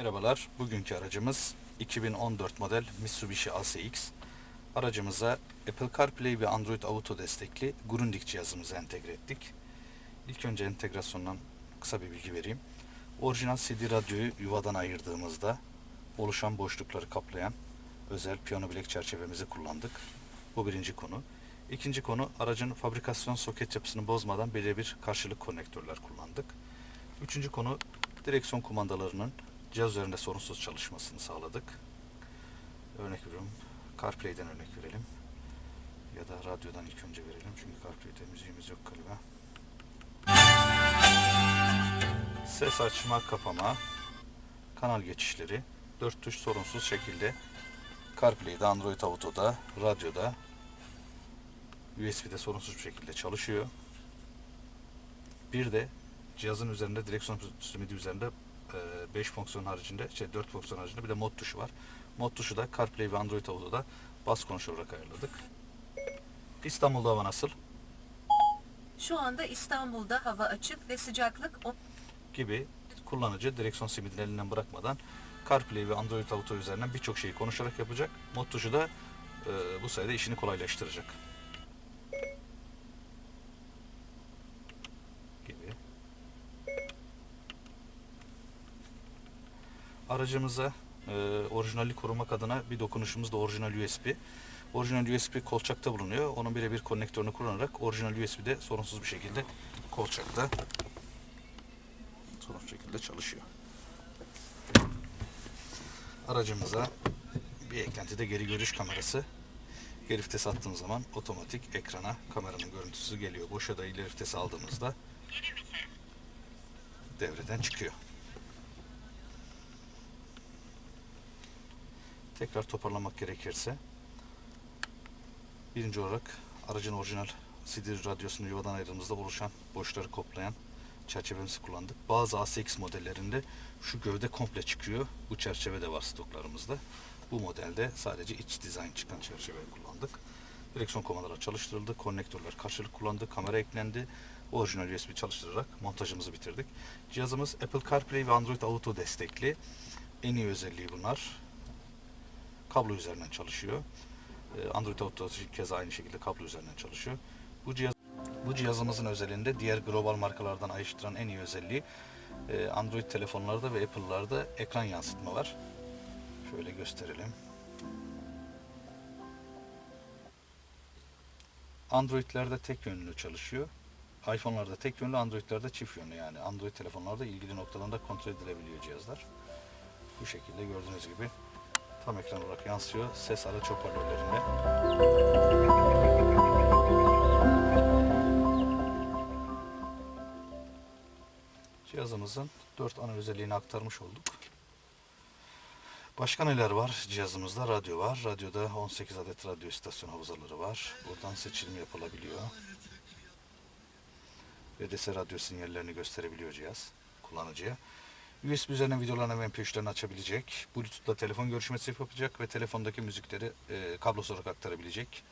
Merhabalar, bugünkü aracımız 2014 model Mitsubishi ACX. Aracımıza Apple CarPlay ve Android Auto destekli Grundig cihazımızı entegre ettik. İlk önce entegrasyondan kısa bir bilgi vereyim. Orijinal CD radyoyu yuvadan ayırdığımızda oluşan boşlukları kaplayan özel piyano bilek çerçevemizi kullandık. Bu birinci konu. İkinci konu aracın fabrikasyon soket yapısını bozmadan birebir karşılık konnektörler kullandık. Üçüncü konu direksiyon kumandalarının cihaz üzerinde sorunsuz çalışmasını sağladık. Örnek veriyorum. CarPlay'den örnek verelim. Ya da radyodan ilk önce verelim. Çünkü CarPlay'de müziğimiz yok galiba. Ses açma, kapama, kanal geçişleri, dört tuş sorunsuz şekilde CarPlay'de, Android Auto'da, radyoda, USB'de sorunsuz bir şekilde çalışıyor. Bir de cihazın üzerinde direksiyon simidi üzerinde 5 fonksiyon haricinde, şey 4 fonksiyon haricinde bir de mod tuşu var. Mod tuşu da CarPlay ve Android Auto'da bas konuş olarak ayarladık. İstanbul'da hava nasıl? Şu anda İstanbul'da hava açık ve sıcaklık on- Gibi kullanıcı direksiyon simidini elinden bırakmadan CarPlay ve Android Auto üzerinden birçok şeyi konuşarak yapacak. Mod tuşu da e, bu sayede işini kolaylaştıracak. Gibi. Aracımıza e, orijinallik korumak adına bir dokunuşumuz da orijinal USB. Orijinal USB kolçakta bulunuyor. Onun birebir konnektörünü kullanarak orijinal USB'de sorunsuz bir şekilde kolçakta sorunsuz şekilde çalışıyor. Aracımıza bir eklenti de geri görüş kamerası. Geri vites attığımız zaman otomatik ekrana kameranın görüntüsü geliyor. Boş ya da ileri vites aldığımızda devreden çıkıyor. Tekrar toparlamak gerekirse birinci olarak aracın orijinal CD radyosunu yuvadan ayrıldığımızda oluşan boşları koplayan çerçevemizi kullandık. Bazı ACX modellerinde şu gövde komple çıkıyor. Bu çerçeve de var stoklarımızda. Bu modelde sadece iç dizayn çıkan çerçeveyi kullandık. Direksiyon komandaları çalıştırıldı. Konnektörler karşılık kullandı. Kamera eklendi. Orijinal USB çalıştırarak montajımızı bitirdik. Cihazımız Apple CarPlay ve Android Auto destekli. En iyi özelliği bunlar. Kablo üzerinden çalışıyor. Ee, Android Auto keza aynı şekilde kablo üzerinden çalışıyor. Bu cihaz bu cihazımızın özelliğinde diğer global markalardan ayrıştıran en iyi özelliği e, Android telefonlarda ve Apple'larda ekran yansıtma var. Şöyle gösterelim. Android'lerde tek yönlü çalışıyor. iPhone'larda tek yönlü, Android'lerde çift yönlü yani. Android telefonlarda ilgili noktalarında kontrol edilebiliyor cihazlar. Bu şekilde gördüğünüz gibi tam ekran olarak yansıyor. Ses araç hoparlörlerinde. Cihazımızın 4 ana özelliğini aktarmış olduk. Başka neler var? Cihazımızda radyo var. Radyoda 18 adet radyo istasyon havzaları var. Buradan seçilim yapılabiliyor. VDS radyo sinyallerini gösterebiliyor cihaz kullanıcıya. USB üzerinden videolarını ve MP3'lerini açabilecek. Bluetooth'la telefon görüşmesi yapacak ve telefondaki müzikleri e, kablosuz olarak aktarabilecek.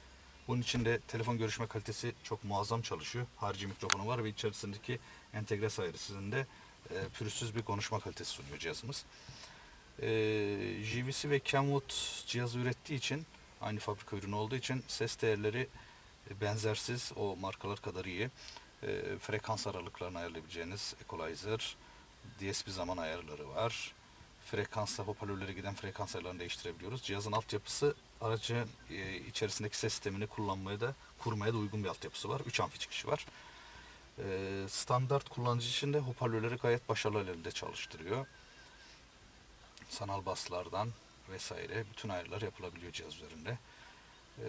Bunun için de telefon görüşme kalitesi çok muazzam çalışıyor. Harici mikrofonu var ve içerisindeki entegre sayesinde e, pürüzsüz bir konuşma kalitesi sunuyor cihazımız. E, JVC ve Kenwood cihazı ürettiği için aynı fabrika ürünü olduğu için ses değerleri e, benzersiz o markalar kadar iyi. E, frekans aralıklarını ayarlayabileceğiniz equalizer, DSP zaman ayarları var. Frekansla hoparlörlere giden frekans ayarlarını değiştirebiliyoruz. Cihazın altyapısı aracın e, içerisindeki ses sistemini kullanmaya da kurmaya da uygun bir altyapısı var. 3 amfi çıkışı var. E, standart kullanıcı için de hoparlörleri gayet başarılı elde çalıştırıyor. Sanal baslardan vesaire bütün ayarlar yapılabiliyor cihaz üzerinde. E,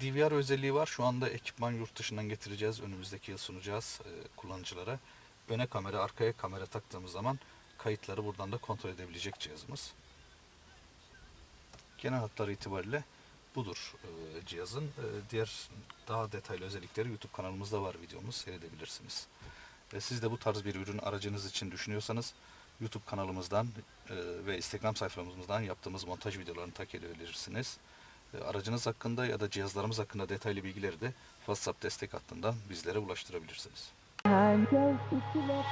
DVR özelliği var. Şu anda ekipman yurt dışından getireceğiz. Önümüzdeki yıl sunacağız e, kullanıcılara. Öne kamera, arkaya kamera taktığımız zaman kayıtları buradan da kontrol edebilecek cihazımız. Genel hatları itibariyle budur e, cihazın. E, diğer daha detaylı özellikleri YouTube kanalımızda var videomuz seyredebilirsiniz. E, siz de bu tarz bir ürün aracınız için düşünüyorsanız YouTube kanalımızdan e, ve Instagram sayfamızdan yaptığımız montaj videolarını takip edebilirsiniz. E, aracınız hakkında ya da cihazlarımız hakkında detaylı bilgileri de WhatsApp destek hattından bizlere ulaştırabilirsiniz. I'm just a little.